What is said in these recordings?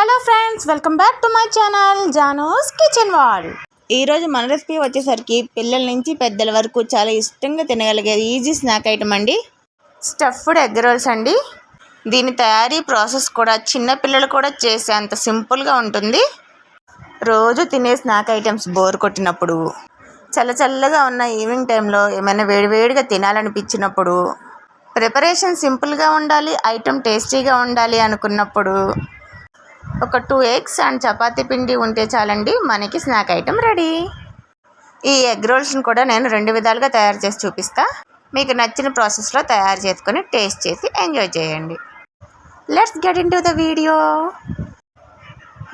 Hello friends welcome back to my channel Janos kitchen wall ఈరోజు మన recipe వచ్చేసరికి పిల్లల నుంచి పెద్దల వరకు చాలా ఇష్టంగా తినగలిగే ఈజీ స్నాక్ ఐటమ్ అండి. స్టఫ్డ్ ఎగ్ రోల్స్ అండి. దీని తయారీ ప్రాసెస్ కూడా చిన్న పిల్లలు కూడా చేసే అంత సింపుల్గా ఉంటుంది. రోజు తినే స్నాక్ ఐటమ్స్ బోర్ కొట్టినప్పుడు చల్ల చల్లగా ఉన్న ఈవినింగ్ టైంలో ఏమైనా వేడివేడిగా తినాలనిపించినప్పుడు ప్రిపరేషన్ సింపుల్గా ఉండాలి ఐటమ్ టేస్టీగా ఉండాలి అనుకున్నప్పుడు ఒక టూ ఎగ్స్ అండ్ చపాతీ పిండి ఉంటే చాలండి. మనకి స్నాక్ ఐటెం రెడీ. ఈ ఎగ్ రోల్స్ని కూడా నేను రెండు విధాలుగా తయారు చేసి చూపిస్తా. మీకు నచ్చిన ప్రాసెస్లో తయారు చేసుకొని టేస్ట్ చేసి ఎంజాయ్ చేయండి. Let's get into the video.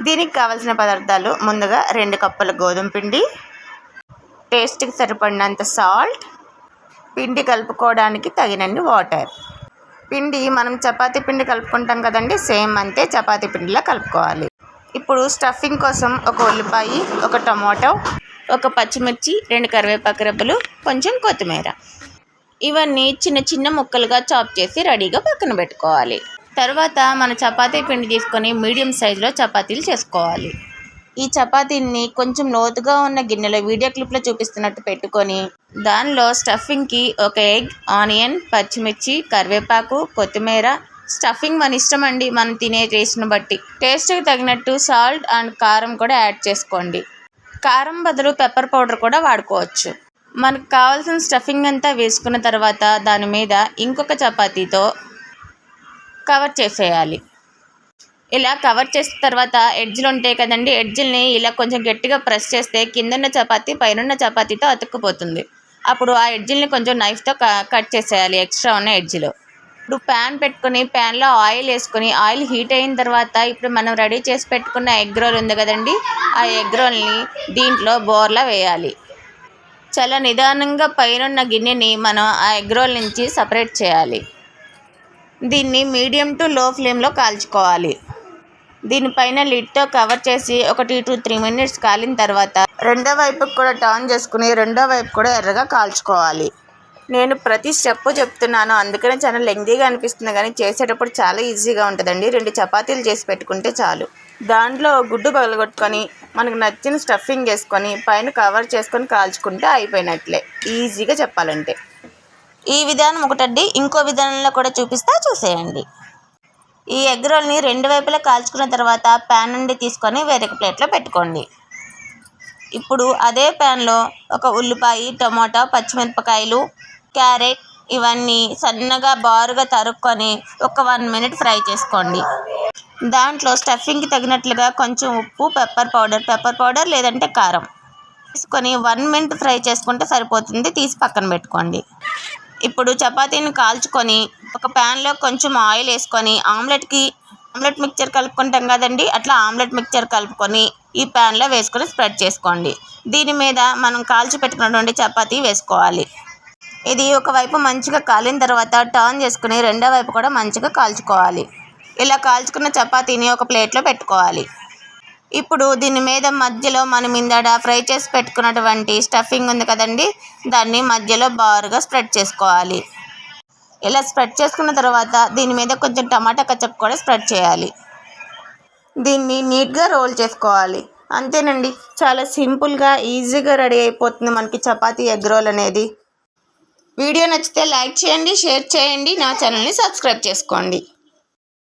దీనికి కావాల్సిన పదార్థాలు ముందుగా రెండు కప్పుల గోధుమ పిండి టేస్ట్కి సరిపడినంత సాల్ట్ పిండి కలుపుకోవడానికి తగినన్ని వాటర్. పిండి మనం చపాతీ పిండి కలుపుకుంటాం కదండి సేమ్ అంతే చపాతీ పిండిలా కలుపుకోవాలి. ఇప్పుడు స్టఫింగ్ కోసం ఒక ఉల్లిపాయ ఒక టమాటో ఒక పచ్చిమిర్చి రెండు కరివేపాకు రెబ్బలు కొంచెం కొత్తిమీర. ఇవన్నీ చిన్న చిన్న ముక్కలుగా చాప్ చేసి రెడీగా పక్కన పెట్టుకోవాలి. తర్వాత మన చపాతీ పిండి తీసుకొని మీడియం సైజులో చపాతీలు చేసుకోవాలి. ఈ చపాతీని కొంచెం లోతుగా ఉన్న గిన్నెలో వీడియో క్లిప్లో చూపిస్తున్నట్టు పెట్టుకొని దానిలో స్టఫింగ్కి ఒక ఎగ్ ఆనియన్ పచ్చిమిర్చి కరివేపాకు కొత్తిమీర స్టఫింగ్ మన ఇష్టం అండి మనం తినే టేస్ట్ని బట్టి. టేస్ట్కి తగినట్టు సాల్ట్ అండ్ కారం కూడా యాడ్ చేసుకోండి. కారం బదులు పెప్పర్ పౌడర్ కూడా వాడుకోవచ్చు. మనకు కావాల్సిన స్టఫింగ్ అంతా వేసుకున్న తర్వాత దాని మీద ఇంకొక చపాతీతో కవర్ చేసేయాలి. ఇలా కవర్ చేసిన తర్వాత ఎడ్జ్లు ఉంటాయి కదండి ఎడ్జ్ని ఇలా కొంచెం గట్టిగా ప్రెస్ చేస్తే కిందన్న చపాతి పైనున్న చపాతీతో అతుక్కుపోతుంది. అప్పుడు ఆ ఎడ్జ్ని కొంచెం నైఫ్తో కట్ చేసేయాలి ఎక్స్ట్రా ఉన్న ఎడ్జ్లో. ఇప్పుడు ప్యాన్ పెట్టుకొని ప్యాన్లో ఆయిల్ వేసుకొని ఆయిల్ హీట్ అయిన తర్వాత ఇప్పుడు మనం రెడీ చేసి పెట్టుకున్న ఎగ్ రోల్ ఉంది కదండి ఆ ఎగ్ రోల్ని దీంట్లో బోర్లా వేయాలి. చాలా నిదానంగా పైనున్న గిన్నెని మనం ఆ ఎగ్ రోల్ నుంచి సపరేట్ చేయాలి. దీన్ని మీడియం టు లో ఫ్లేమ్లో కాల్చుకోవాలి. దీనిపైన లిడ్తో కవర్ చేసి ఒకటి టూ టు త్రీ మినిట్స్ కాలిన తర్వాత రెండో వైపుకి కూడా టర్న్ చేసుకుని రెండో వైపు కూడా ఎర్రగా కాల్చుకోవాలి. నేను ప్రతి స్టెప్ చెప్తున్నాను. అందుకనే చాలా లెంగ్దీగా అనిపిస్తుంది కానీ చేసేటప్పుడు చాలా ఈజీగా ఉంటుందండి. రెండు చపాతీలు చేసి పెట్టుకుంటే చాలు. దాంట్లో గుడ్డు పగలగొట్టుకొని మనకు నచ్చిన స్టఫింగ్ వేసుకొని పైన కవర్ చేసుకొని కాల్చుకుంటే అయిపోయినట్లే. ఈజీగా చెప్పాలంటే. ఈ విధానం ఒకటండి. ఇంకో విధానంలో కూడా చూపిస్తా చూసేయండి. ఈ ఎగ్ రోల్ని రెండు వైపులా కాల్చుకున్న తర్వాత ప్యాన్ నుండి తీసుకొని వేరొక ప్లేట్లో పెట్టుకోండి. ఇప్పుడు అదే ప్యాన్లో ఒక ఉల్లిపాయ టమాటా పచ్చిమిరపకాయలు క్యారెట్ ఇవన్నీ సన్నగా బారుగా తరుక్కొని ఒక వన్ మినిట్ ఫ్రై చేసుకోండి. దాంట్లో స్టఫింగ్కి తగినట్లుగా కొంచెం ఉప్పు పెప్పర్ పౌడర్ పెప్పర్ పౌడర్ లేదంటే కారం. తీసుకొని వన్ మినిట్ ఫ్రై చేసుకుంటే సరిపోతుంది తీసి పక్కన పెట్టుకోండి. ఇప్పుడు చపాతీని కాల్చుకొని ఒక ప్యాన్లో కొంచెం ఆయిల్ వేసుకొని ఆమ్లెట్కి ఆమ్లెట్ మిక్చర్ కలుపుకుంటాం కదండి అట్లా ఆమ్లెట్ మిక్చర్ కలుపుకొని ఈ ప్యాన్లో వేసుకొని స్ప్రెడ్ చేసుకోండి. దీని మీద మనం కాల్చి పెట్టుకున్నటువంటి చపాతీ వేసుకోవాలి. ఇది ఒకవైపు మంచిగా కాలిన తర్వాత టర్న్ చేసుకుని రెండో వైపు కూడా మంచిగా కాల్చుకోవాలి. ఇలా కాల్చుకున్న చపాతీని ఒక ప్లేట్లో పెట్టుకోవాలి. ఇప్పుడు దీని మీద మధ్యలో మనం ఇందాడ ఫ్రై చేసి పెట్టుకున్నటువంటి స్టఫింగ్ ఉంది కదండి దాన్ని మధ్యలో బారుగా స్ప్రెడ్ చేసుకోవాలి. ఇలా స్ప్రెడ్ చేసుకున్న తర్వాత దీని మీద కొంచెం టమాటా కచప్ కూడా స్ప్రెడ్ చేయాలి. దీన్ని నీట్గా రోల్ చేసుకోవాలి. అంతేనండి చాలా సింపుల్గా ఈజీగా రెడీ అయిపోతుంది మనకి చపాతీ ఎగ్ రోల్ అనేది. వీడియో నచ్చితే లైక్ చేయండి షేర్ చేయండి నా ఛానల్ని సబ్స్క్రైబ్ చేసుకోండి.